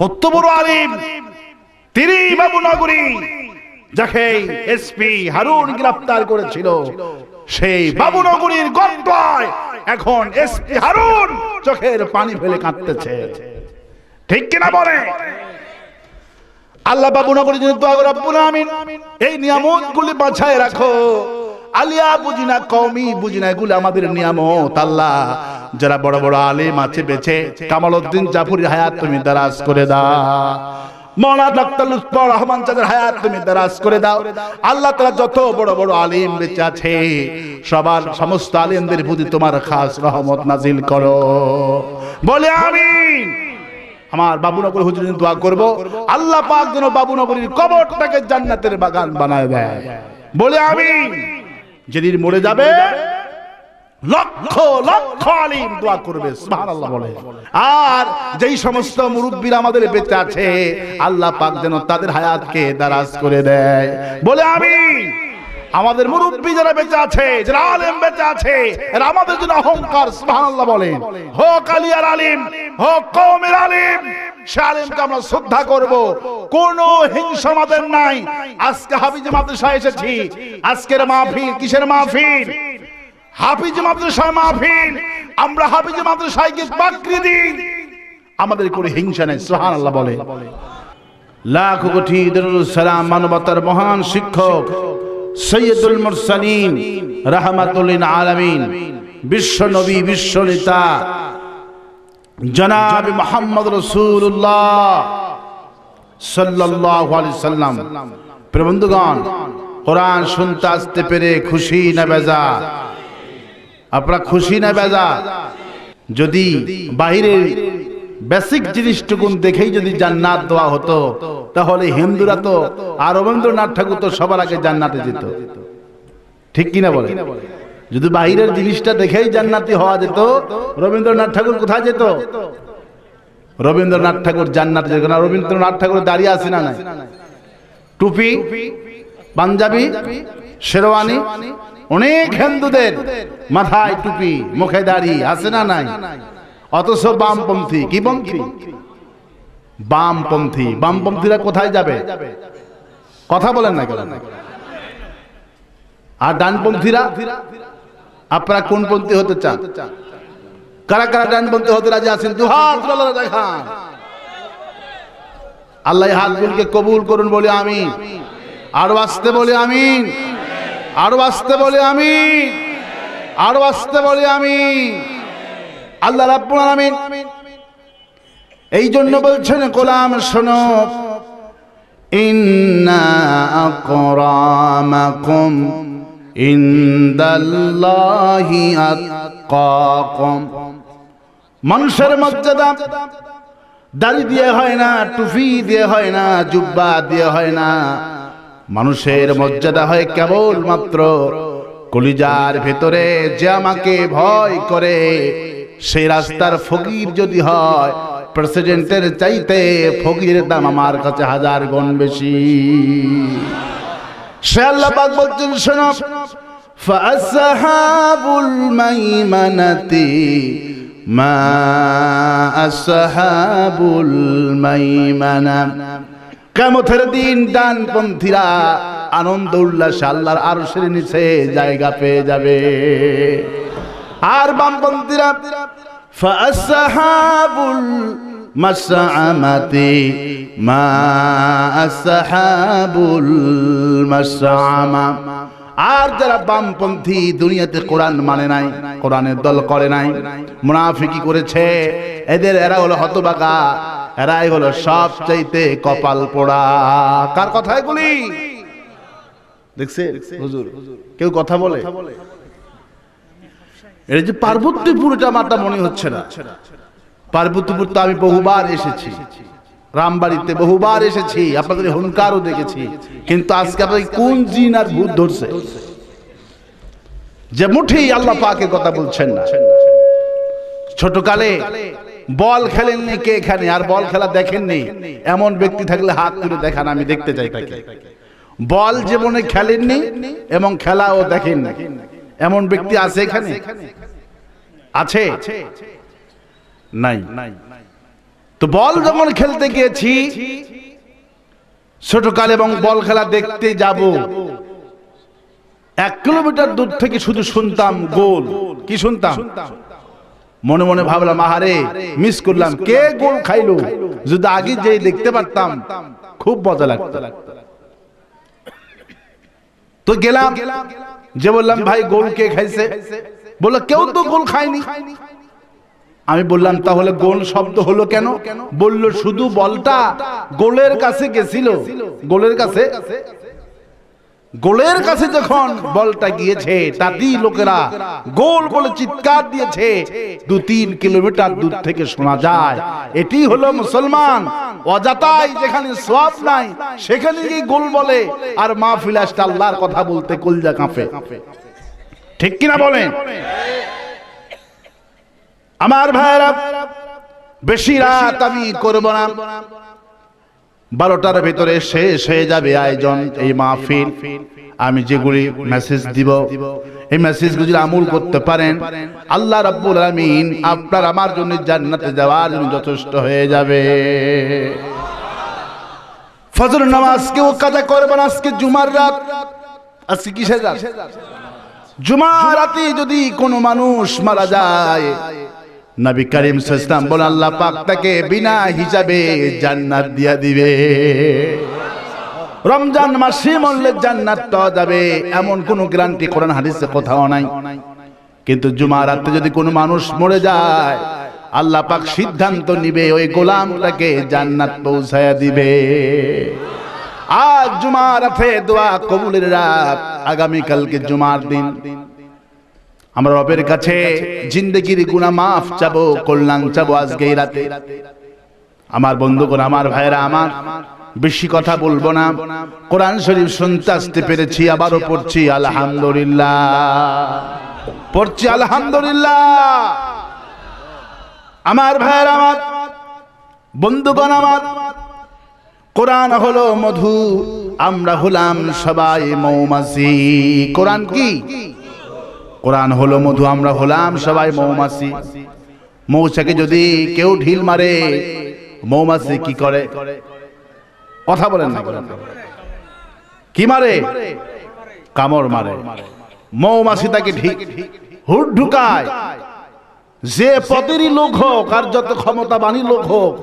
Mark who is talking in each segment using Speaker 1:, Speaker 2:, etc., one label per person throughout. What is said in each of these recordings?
Speaker 1: কত বড় আলিম। তিনি বাবু নগরী, যাকে এসপি হারুন গ্রেফতার করেছিল। সেই বাবুনগরীর গর্তায় এখন এসপি হারুন চোখের পানি ফেলে কাঁদতেছে। ঠিক কিনা বলে? আল্লাহ বাবু নগরী যদি দোয়া করে আমিন। এই নিয়ামত গুলি বাছায় রাখো। আলিয়া বুঝি না কমি বুঝি না, এগুলো আমাদের নিয়ামত, আল্লাহ। যারা বড় বড় আলিম আছে বেছে কামাল উদ্দিন জাফরি হায়াত তুমি দারাজ করে দাও। মৌলা ডক্টর লুৎফর রহমান তুমি করে দাও। আল্লাহ যত বড় বড় আলিম আছে, সবার সমস্ত তোমার খাস নাজিল করো। বলে আমিন। আমার বাবুনগর হুজুরের দোয়া করব। আল্লাহ পাক যেন বাবুনগরীর কবরটাকে জান্নাতের বাগান বানায় দেয়। বলে আমি যেদিন মরে যাবে, লক্ষ লক্ষ আলিম দোয়া করবে বলে। আর যেই সমস্ত মুরব্বীরা আমাদের বেঁচে আছে, আল্লাহ পাক যেন তাদের হায়াতকে দারাজ করে দেয়। বলে আমি আমাদের মুরব্বী যারা বেঁচে আছে, যারা আলেম বেঁচে আছে, এরা আমাদের জন্য অহংকার, সুবহানাল্লাহ বলেন। হোক আলিয়ার আলিম হোক কওমের আলিম আলিমকে আমরা শ্রদ্ধা কোন হিংসা আমাদের নাই। আজকে হাফিজ আজকের হাফিজ মাদ্রাসায় আমরা হাফিজ মাদ্রাসায় আমাদের কোনো হিংসা নেই বলে লাখ কোটি সালাম মানবতার মহান শিক্ষক সৈয়দুল মুরসালিন রাহমাতুল্লিন আলামিন, বিশ্ব নবী, বিশ্ব নেতা, জনাব মোহাম্মদ রসুল্লাহ সাল্লাম। প্রিয় বন্ধুগণ, কোরআন শুনতে আসতে পেরে খুশি না বেজা? আপনারা খুশি না বেজা? যদি বাহিরের বেসিক জিনিসটুকুন দেখেই যদি জান্নাত দেওয়া হতো, তাহলে হিন্দুরা তো আর রবীন্দ্রনাথ ঠাকুর তো সবার আগে জান্নাতে যেত। ঠিক কিনা বলে? যদি বাহিরের জিনিসটা দেখেই জান্নাতি হওয়া যেত, রবীন্দ্রনাথ ঠাকুর কোথায় যেত? রবীন্দ্রনাথ ঠাকুর জান্নাতে যেত না। রবীন্দ্রনাথ ঠাকুর দাঁড়িয়ে আছে না নাই? টুপি, পাঞ্জাবি, শেরওয়ানি, অনেক হিন্দুদের মাথায় টুপি, মুখে দাড়ি, আছে না নাই? অথচ বামপন্থী, কি পন্থী? বামপন্থী। বামপন্থীরা কোথায় যাবে? কথা বলেন না কেন? আর ডানপন্থীরা? আপনারা কোন পন্থী হতে চান? কারা কারা ডানপন্থী হতে রাজি আছেন? আল্লাহ হাতগুলিকে কবুল করুন বলে আমি আরও আসতে বলে আমি আরও আসতে বলে আমি আরও আসতে বলে আমি আল্লাহ রাব্বুল আলামিন এই জন্য বলছেন, গোলাম, শোনো। ইন্না মানুষের মর্যাদা দাড়ি দিয়ে হয় না, টুপি দিয়ে হয় না, জুব্বা দিয়ে হয় না। মানুষের মর্যাদা হয় কেবল মাত্র কলিজার ভেতরে যে আমাকে ভয় করে। সেই রাস্তার ফকির যদি হয় প্রেসিডেন্টের চাইতে ফকির দাম আমার কাছে হাজার গণ বেশি। সে আল্লাহ পাক বলছেন, শোনো ফাসহাবুল মাইমানাতি, মা আসহাবুল মাইমানা। কেমথের দিন ডানপন্থীরা আনন্দ উল্লাস আল্লাহর আরশের নিচে জায়গা পেয়ে যাবে। আর বামপন্থীরা ফাসহাবুল মাসআমাতি মা আসহাবুল মাসআমা আর যারা বামপন্থী দুনিয়াতে কোরআন মানে নাই কোরআনের দল করে নাই, মুনাফিকি করেছে, এদের এরা হলো হতবাগা এরাই হলো সব চাইতে কপাল পোড়া। কার কথা এগুলি দেখছে হুজুর, কেউ কথা বলে? এটা যে পার্বতীপুর, এটা মাতা মনে হচ্ছে না। পার্বতীপুর তো আমি বহুবার এসেছি। রামবাড়িতে বহুবার এসেছি, আপনাদের হুঙ্কারও দেখেছি। কিন্তু আজকে আপনাদের কোন জিন আর ভূত ধরছে? যে মুঠেই আল্লাহ পাকে কথা বলছেন না। ছোটকালে বল খেলেননি কে এখানে? আর বল খেলা দেখেননি? এমন ব্যক্তি থাকলে হাত তুলে দেখান, আমি দেখতে চাই তাকে। বল জীবনে খেলেননি, এবং খেলাও দেখেননি। এমন ব্যক্তি আছে এখানে? আছে নাই। তো বল যখন খেলতে গিয়েছি ছোটকাল এবং বল খেলা দেখতে যাব। এক কিলোমিটার দূর থেকে শুধু শুনতাম গোল। কি শুনতাম? মনে মনে ভাবলাম আহারে মিস করলাম। কে গোল খাইলো? যদি আগে যেই দেখতে পারতাম খুব মজা লাগতো। তো গেলাম। যে বললাম ভাই গোল কে খাইছে? বলল কেউ তো গোল খায়নি। আমি বললাম তাহলে গোল শব্দ হলো কেন? বলল শুধু বলটা গোলের কাছে গেছিল। গোলের কাছে? গোলের কাছে যখন বলটা গিয়েছে, তাতেই লোকেরা গোল বলে চিৎকার দিয়েছে। দু তিন কিলোমিটার দূর থেকে শোনা যায়, এটি হলো মুসলমান। অজাতাই যেখানে সব নাই, সেখানে গিয়ে গোল বলে, আর মা ফিলাসটা আল্লাহর কথা বলতে কলজা কাঁপে। ঠিক কিনা বলেন? আমার ভাইরা বেশি রাত আমি করব না। বারোটার ভিতরে শেষ হয়ে যাবে আয়োজন এই মাহফিল। আমি যেগুলি মেসেজ দিব, এই মেসেজগুলি আমল করতে পারেন, আল্লাহ রাব্বুল আমিন আপনার আমার জন্য জান্নাতে যাওয়ার জন্য যথেষ্ট হয়ে যাবে। ফজর কেউ কাজা করবেন আজকে জুমার রাত। আজকে কিসের রাত? জুমার রাতে যদি কোনো মানুষ মারা যায় নবী করিম সাল্লাম বলে আল্লাহ পাক তাকে বিনা হিসাবে জান্নাত দিয়া দিবে। রমজান মাসে মরলে জান্নাত পাওয়া যাবে, এমন কোন গ্যারান্টি কোরআন হাদিসে কোথাও নাই। কিন্তু জুমা রাতে যদি কোনো মানুষ মরে যায়, আল্লাহ পাক সিদ্ধান্ত নিবে, ওই গোলামটাকে জান্নাত পৌঁছায়া দিবে। আজ জুমা রাতে দোয়া কবুলের রাত আগামী কালকে জুমার দিন। আমরা রবের কাছে জিন্দগির গুণা মাফ চাবো, কল্যাণ চাবো আজকে রাতে। আমার বন্ধুগণ, আমার ভাইরা আমার বেশি কথা বলব না। কোরআন শরীফ শুনতে আসতে পেরেছি, আবারও পড়ছি, আলহামদুলিল্লাহ। পড়ছি, আলহামদুলিল্লাহ। আমার ভাইয়ের, আমার বন্ধুগণ, আমার কোরআন হলো মধু, আমরা হলাম সবাই মৌমাছি। কোরআন কি? কোরআন হলো মধু, আমরা হলাম সবাই মৌমাছি। মৌচাকে যদি কেউ ঢিল মারে, মৌমাছি কি করে? কথা বলেন না কি মারে? কামড় মারে। মৌমাছি তাকে ঠিক হুট ঢুকায়। যে পদেরই লোক হোক আর যত ক্ষমতাবানী লোক হোক,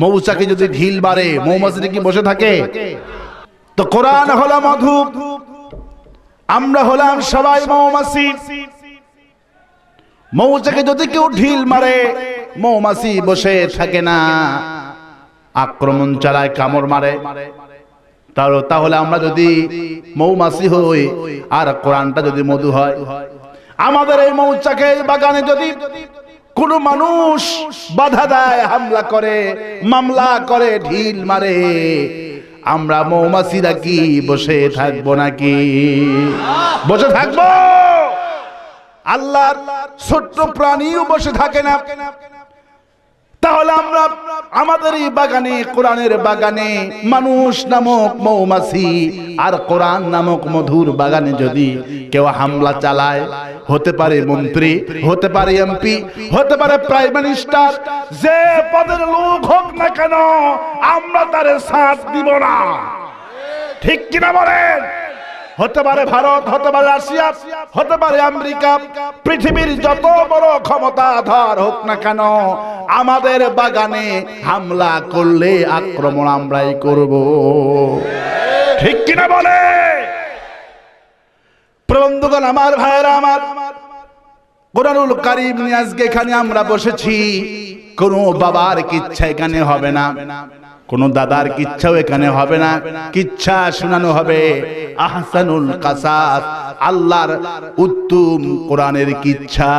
Speaker 1: মৌচাকে যদি ঢিল মারে, মৌমাছিটা কি বসে থাকে? তো কোরআন হলো মধু। আমরা হলাম সবাই মৌমাছি। মৌচাকে যদি কেউ ঢিল মারে, মৌমাছি বসে থাকে না। আক্রমণ চালায়, কামড় মারে। তাহলে আমরা যদি মৌমাছি হই, আর কোরআনটা যদি মধু হয়। আমাদের এই মৌচাকে বাগানে যদি কোন মানুষ বাধা দেয়, হামলা করে, মামলা করে, ঢিল মারে আমরা মৌমাছিরা কি? বসে থাকব নাকি? বসে থাকব! আল্লাহ ছোট্ট প্রাণীও বসে থাকে না। তাহলে আমরা আমাদের এই বাগানে, কোরআনের বাগানে মানুষ নামক মৌমাছি আর কোরআন নামক মধুর বাগানে যদি কেউ হামলা চালায়, হতে পারে মন্ত্রী, হতে পারে এমপি, হতে পারে প্রাইম মিনিস্টার, যে পদের লোক হোক না কেন, আমরা তার সাথ দিব না। ঠিক কিনা বলেন? হতে পারে ভারত, হতে পারে রাশিয়া, হতে পারে আমেরিকা, পৃথিবীর যত বড় ক্ষমতাধর হোক না কেন, আমাদের বাগানে হামলা করলে আক্রমণ আমরাই করব। ঠিক কিনা বলে? প্রবন্ধগণ আমার ভাইয়েরা, আমার কোরআনুল কারিম নিয়ে আজকে এখানে আমরা বসেছি। কোনো বাবার কিচ্ছা এখানে হবে না। কোন দাদার কিচ্ছাও এখানে হবে না। কিচ্ছা শোনানো হবে। আহসানুল কাসাস, আল্লাহর উত্তম কোরআনের কিচ্ছা।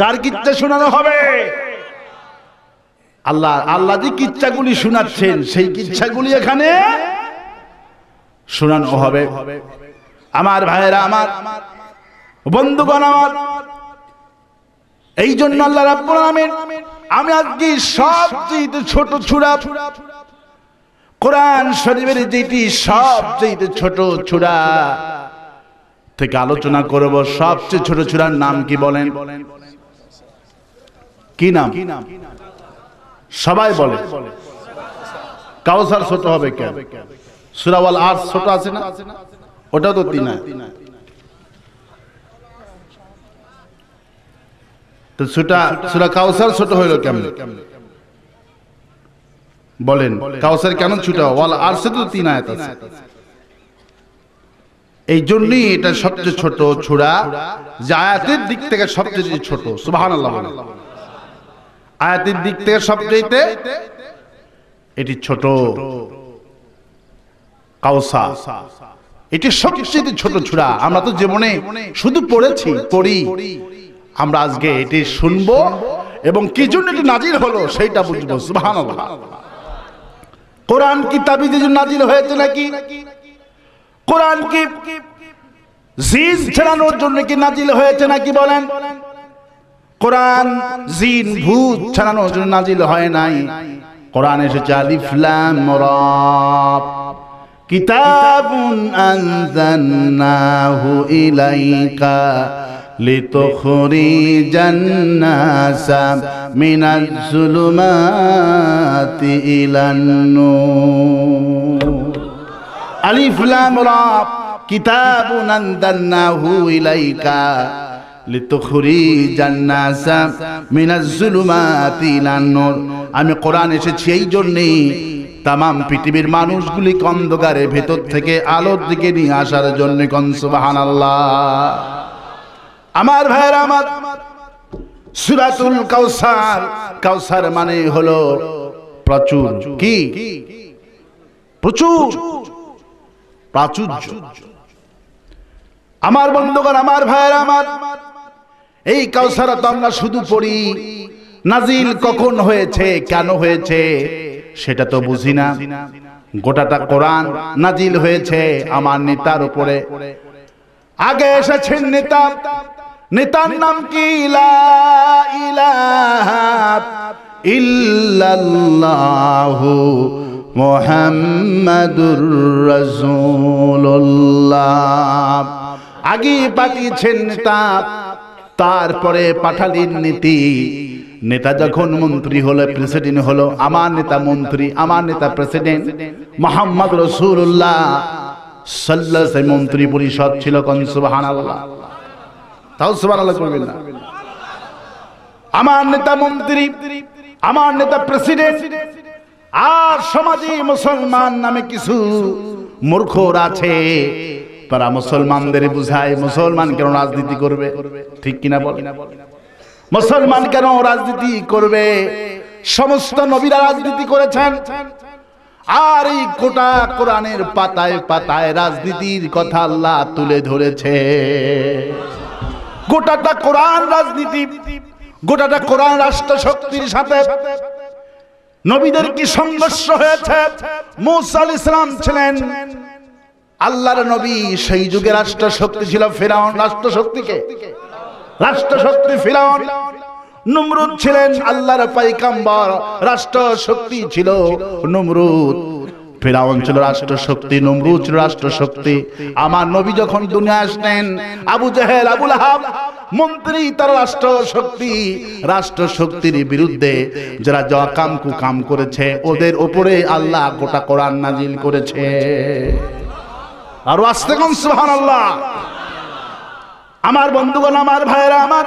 Speaker 1: কার কিচ্ছা শোনানো হবে? আল্লাহ আল্লাহ যে কিচ্ছাগুলি শোনাচ্ছেন, সেই কিচ্ছাগুলি এখানে শোনানো হবে। আমার ভাইয়েরা, আমার বন্ধুগণ, আমার। এই জন্য আল্লাহ রাব্বুল আলামিন আমি আজকে সবচেয়ে ছোট ছুড়া কোরআন শরীফের যেটি সবচেয়ে ছোট ছুড়া থেকে আলোচনা করব, সবচেয়ে ছোট ছুড়ার নাম কি বলেন? কি নাম? সবাই বলে। কাউসার ছোট হবে কেন? সুরাওয়াল আর ছোট আছে না? ওটা তো তিন তো সুরা কাউসার ছোট হইল কেমন? বলেন, কাউসার কেন ওয়াল তো তিন আয়াত আছে। এই জন্যই এটা সবচেয়ে ছোট ছুড়া যে আয়াতের দিক থেকে সবচেয়ে ছোট সুবাহান আয়াতের দিক থেকে সবচেয়ে এটি ছোট। কাউসা এটি সবচেয়ে ছোট ছুড়া আমরা তো জীবনে শুধু পড়েছি, পড়ি। আমরা আজকে এটি শুনব এবং কি জন্য এটি নাজির হলো সেইটা বুঝব কোরআন কি তাবিজের জন্য নাজিল হয়েছে নাকি? কোরআন কি জিন ছেড়ানোর জন্য কি নাজিল হয়েছে নাকি বলেন? কোরআন জিন ভূত ছাড়ানোর জন্য নাজিল হয় নাই। কোরআন এসেছে আলিফ লাম রা। কিতাবুন ইলাইকা। লিতুখরিজান নাসা মিনাজ জুলুমাতি ইলান নূর আলিফ লাম রা কিতাবুন আনজালনাহু ইলাইকা লিতুখরিজান নাসা মিনাজ জুলুমাতি ইলান নূর আমি কোরআন এসেছি এই জন্যই তামাম পৃথিবীর মানুষগুলি অন্ধকারের ভেতর থেকে আলোর দিকে নিয়ে আসার জন্য কন, সুবহানাল্লাহ। আমার ভাইয়ের আমার সুরাতুল কাউসার। কাউসার মানে হলো প্রচুর। কি? প্রচুর। প্রাচুর্য। আমার বন্ধুগণ, আমার ভাইয়ের আমার, এই কাউসারা তো আমরা শুধু পড়ি। নাজিল কখন হয়েছে, কেন হয়েছে, সেটা তো বুঝি না। গোটাটা কোরআন নাজিল হয়েছে আমার নেতার উপরে। আগে এসেছেন নেতা নেতার নাম কি? মোহাম্মদুর আগে পাঠিয়েছেন নেতা, তারপরে পাঠালেন নীতি। নেতা যখন মন্ত্রী হলো, প্রেসিডেন্ট হলো, আমার নেতা মন্ত্রী, আমার নেতা প্রেসিডেন্ট মোহাম্মদ রসুল্লাহ সাল্লাহ মন্ত্রী পরিষদ ছিল কন? সুবহানাল্লাহ। তাও সুবহানাল্লাহ করবেন না। আমার নেতা মন্ত্রী, আমার নেতা প্রেসিডেন্ট আর সমাজে মুসলমান নামে কিছু মূর্খর আছে, তারা মুসলমানদের বুঝায়, মুসলমান কেন রাজনীতি করবে? ঠিক কিনা বল? মুসলমান কেন রাজনীতি করবে? সমস্ত নবীরা রাজনীতি করেছেন। আর এই গোটা কোরআনের পাতায় পাতায় রাজনীতির কথা আল্লাহ তুলে ধরেছে। গোটাটা কোরআন রাজনীতি, গোটাটা কোরআন রাষ্ট্র শক্তির সাথে। নবীদের কি সংঘর্ষ হয়েছে? মুসাল ইসলাম ছিলেন আল্লাহর নবী, সেই যুগে রাষ্ট্র শক্তি ছিল ফেরাউন রাষ্ট্র শক্তিকে রাষ্ট্র শক্তি ফেরাউন। নমরুদ ছিলেন আল্লাহর পাইকাম্বর রাষ্ট্র শক্তি ছিল নমরুদ। ফেরাউন ছিল রাষ্ট্র শক্তি নমরুদ ছিল রাষ্ট্র শক্তি আমার নবী যখন দুনিয়া আসলেন আবু জাহেল আবুল আহাব মন্ত্রী, তার রাষ্ট্র শক্তি রাষ্ট্র শক্তির বিরুদ্ধে যারা যা কাম কুকাম করেছে, ওদের উপরে আল্লাহ গোটা কোরআন নাজিল করেছে। আর আসতে কম, সুবহানাল্লাহ। আমার বন্ধুগণ, আমার ভাইরা আমার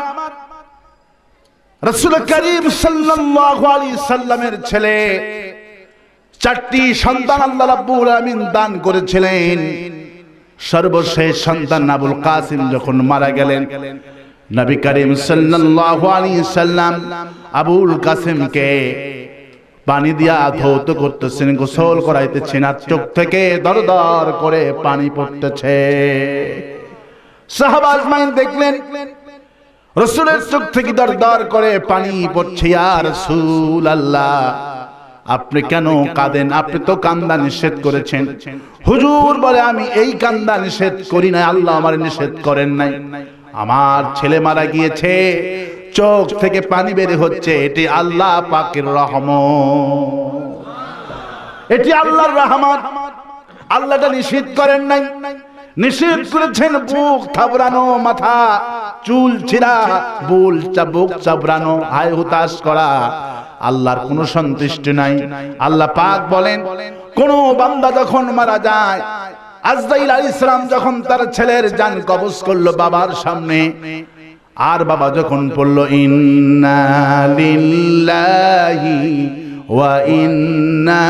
Speaker 1: রসুল করিম সাল্লাল্লাহু আলাইহি সাল্লামের ছেলে চারটি সন্তান আল্লাহ রাব্বুল আমিন দান করেছিলেন। সর্বশেষ সন্তান আবুল কাসিম যখন মারা গেলেন, নবী করিম সাল্লাল্লাহু আলাইহি সাল্লাম আবুল কাসিমকে পানি দিয়া ধৌত করতেছেন, গোসল করাইতেছেন, আর চোখ থেকে দর দর করে পানি পড়তেছে। সাহাবাজ মাইন দেখলেন, রসুলের চোখ থেকে দর দর করে পানি পড়ছে আর রসুল আল্লাহ আপনি কেন কাঁদেন? আপনি তো কান্দা নিষেধ করেছেন। হুজুর বলে, আমি এই কান্দা নিষেধ করি না আল্লাহ আমার নিষেধ করেন নাই। আমার ছেলে মারা গিয়েছে, চোখ থেকে পানি বের হচ্ছে, এটি আল্লাহ পাকের রহম এটি আল্লাহর রহমান আল্লাহটা নিষেধ করেন নাই। নিষেধ করেছেন বুক থাবড়ানো, মাথা, চুল ছিঁড়া বুল চা বুক চাবড়ানো হায় হুতাশ করা। আল্লাহর কোনো সন্তুষ্টি নাই। আল্লাহ পাক বলেন, কোন বান্দা যখন মারা যায়, আজরাইল আলাইহিস সালাম যখন তার ছেলের জান কবজ করল বাবার সামনে, আর বাবা যখন পড়ল ইন্না লিল্লাহি ওয়া ইন্না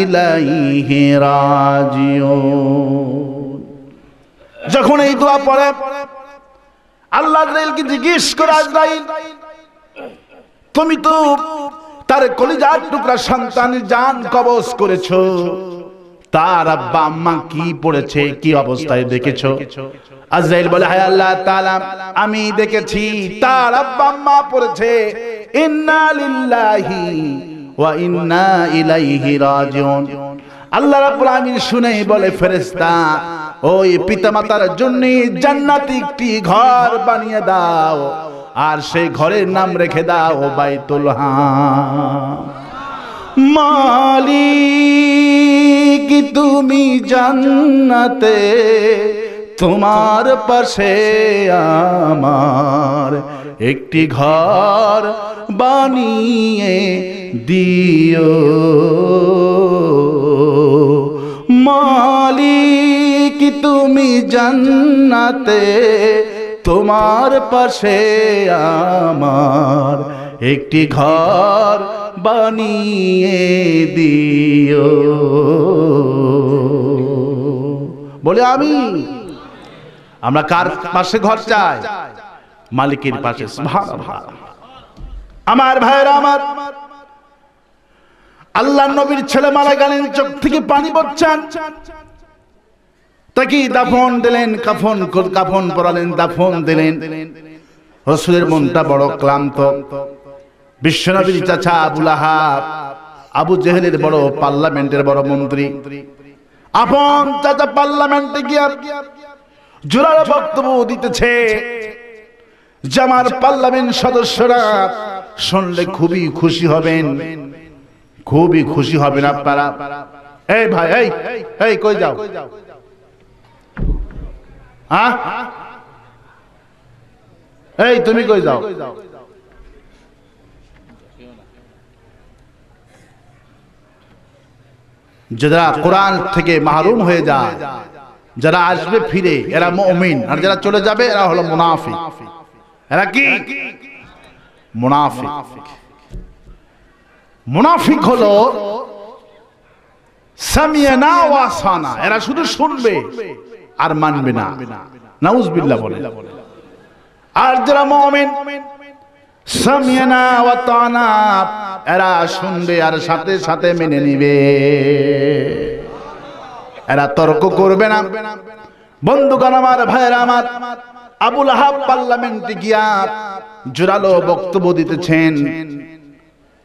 Speaker 1: ইলাইহি রাজিউন। যখন এই দোয়া পড়ে, আল্লাহ জিজ্ঞেস করে, আজরাইল, তুমি তো তার কলিজার টুকরা সন্তানের জান কবজ করেছ। তার আব্বা, আম্মা কি পড়েছে, কি অবস্থায় দেখেছ? আজরাইল বলে, হায় আল্লাহ তাআলা, আমি দেখেছি তার আব্বা, আম্মা পড়েছে। ইন্না লিল্লাহি ওয়া ইন্না ইলাইহি রাজিউন। আল্লাহ রাব্বুল আলামিন শুনেই বলে, ফেরেশতা, ওই পিতামাতার জন্য জান্নাতি একটি ঘর বানিয়ে দাও। আর সেই ঘরের নাম রেখে দাও বাইতুল হাম। মালিক, তুমি জান্নাতে, তোমার পাশে আমার একটি ঘর বানিয়ে দিও। মালিক, তুমি জান্নাতে তোমার পাশে আমার একটি ঘর বানিয়ে দিও। বলে আমি, আমরা কার পাশে ঘর চাই? মালিকের পাশে। আমার ভাইরা আমার আল্লাহ নবীর ছেলে মারা গেলেন, চোখ থেকে পানি পড়ছেন তাকে দাফন দিলেন, কাফন কাফন পরালেন, দাফন দিলেন। রসুলের মনটা বড় ক্লান্ত। বিশ্বনবীর চাচা আবুল আহাব, আবু জেহেলের বড় পার্লামেন্টের বড় মন্ত্রী। আপন চাচা পার্লামেন্টে গিয়া জোরালো বক্তব্য দিতেছে। জামার পার্লামেন্ট সদস্যরা শুনলে খুবই খুশি হবেন। খুবই খুশি হবেন আপনারা। এই ভাই, এই এই, কই যাও? হ্যাঁ? এই, তুমি কই যাও? যারা কোরআন থেকে মাহরুম হয়ে যায়, যারা আসবে ফিরে, এরা মুমিন। আর যারা চলে যাবে, এরা হলো মুনাফিক। এরা কি? মুনাফিক। মুনাফিক হলো সামিয়ানা ওয়াসানা। এরা শুধু শুনবে। আর মানবে না। নাউজবিল্লাহ বলে। আর যারা মুমিন এরা শুনবে আর সাথে সাথে মেনে নিবে। এরা তর্ক করবে না। বন্ধুগণ আমার, ভাইয়েরা আমার, আবুল আহাব পার্লামেন্টে গিয়া জোরালো বক্তব্য দিতেছেন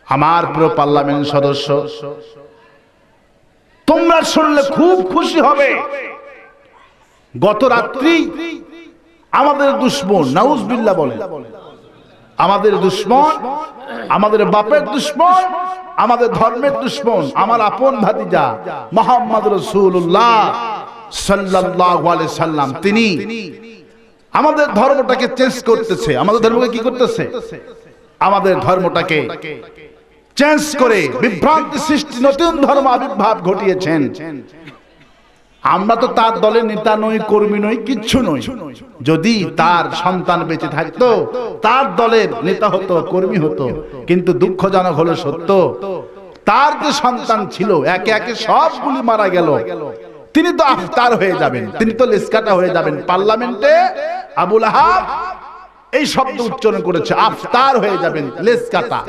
Speaker 1: আমার পুরো পার্লামেন্ট সদস্য। তোমরা শুনলে খুব খুশি হবে। গত রাত্রি আমাদের দুশ্মন, নাউজবিল্লাহ বলে আমাদের দুশ্মন, আমাদের বাপের দুশ্মন, আমাদের ধর্মের দুশ্মন, আমার আপন ভাতিজা মোহাম্মদ রসুল্লাহ সাল্লাম, তিনি আমাদের ধর্মটাকে চেঞ্জ করতেছে। আমাদের ধর্মকে কি করতেছে? আমাদের ধর্মটাকে চেঞ্জ করে বিভ্রান্তি সৃষ্টি, নতুন ধর্ম আবির্ভাব ঘটিয়েছেন। আমরা তো তার দলের নেতা নই, কর্মী নই, কিচ্ছু নই। যদি তার সন্তান বেঁচে থাকতো, তার দলের নেতা হতো, কর্মী হতো, কিন্তু দুঃখজনক হলো সত্য, তার যে সন্তান ছিল, একে একে সবগুলি মারা গেল। তিনি তো আফতার হয়ে যাবেন, তিনি তো লেসকাটা হয়ে যাবেন। পার্লামেন্টে আবুল আহাব এই শব্দ উচ্চারণ করেছে। আফতার হয়ে যাবেন লেস কাটা।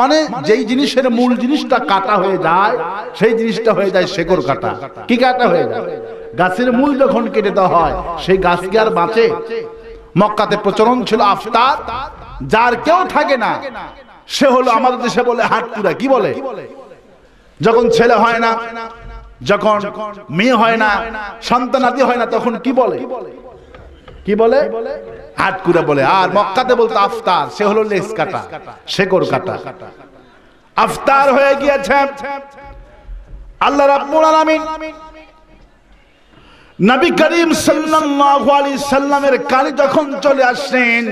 Speaker 1: মানে যেই জিনিসের মূল জিনিসটা কাটা হয়ে যায়, সেই জিনিসটা হয়ে যায় শেকড় কাটা। কি কাটা হয়ে যায়? গাছের মূল যখন কেটে দেওয়া হয়, সেই গাছ কি আর বাঁচে। মক্কাতে প্রচলন ছিল আফতার। যার কেউ থাকে না, সে হলো আমাদের দেশে বলে হাটপুরা কি বলে? যখন ছেলে হয় না, যখন মেয়ে হয় না, সন্তানাদি হয় না, তখন কি বলে? কি বলে? হাট করে বলে। আর মক্কাতে বলতো আফতার, সে হলো লেস কাটা শেকড় কাটা। আফতার হয়ে গিয়েছে। আল্লাহ রাব্বুল আলামিন নবী করিম সাল্লাল্লাহু আলাইহি সাল্লামের কানে যখন চলে আসলেন,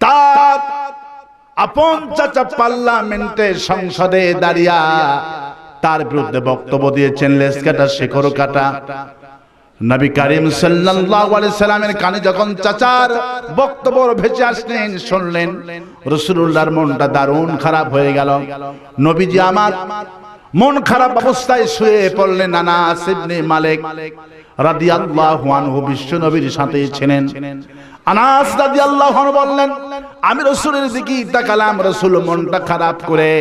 Speaker 1: তার আপন চাচা পার্লামেন্টে সংসদে দাঁড়িয়া তার বিরুদ্ধে বক্তব্য দিয়েছেন লেস কাটা শেখর কাটা। নবী করিম সাল্লাল্লাহু আলাইহি সাল্লামের কানে যখন চাচার বক্তব্য ভেসে আসলেন, শুনলেন, রাসূলুল্লাহর মনটা দারুণ খারাপ হয়ে গেল। নবীজি আমার মন খারাপ অবস্থায় শুয়ে পড়লেন, নানা ইবনে মালিক রাদিয়াল্লাহু আনহু বিশ্ব নবীর সাথে ছিলেন। আনাস রাদিয়াল্লাহু আনহু বললেন, আমি রাসূলের দিকে তাকালাম, রাসূল মনটা খারাপ করে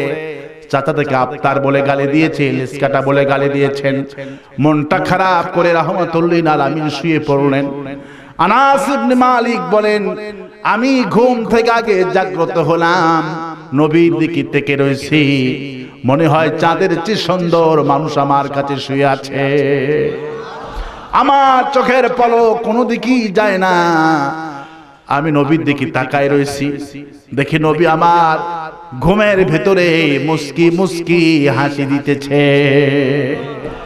Speaker 1: চাচা থেকে আফতার বলে গালি দিয়েছে লিসকাটা বলে গালি দিয়েছেন। মনটা খারাপ করে রহমতুল্লিন আলামিন শুয়ে পড়লেন। মালিক বলেন, আমি ঘুম থেকে আগে জাগ্রত হলাম, নবীর দিকে থেকে রয়েছি। মনে হয় চাঁদের চেয়ে সুন্দর মানুষ আমার কাছে শুয়ে আছে। আমার চোখের পলক কোনো দিকেই যায় না। আমি নবীর দিকে তাকায় রয়েছি। দেখি নবী আমার ঘুমের ভেতরে মুস্কি মুস্কি হাসি দিতেছে।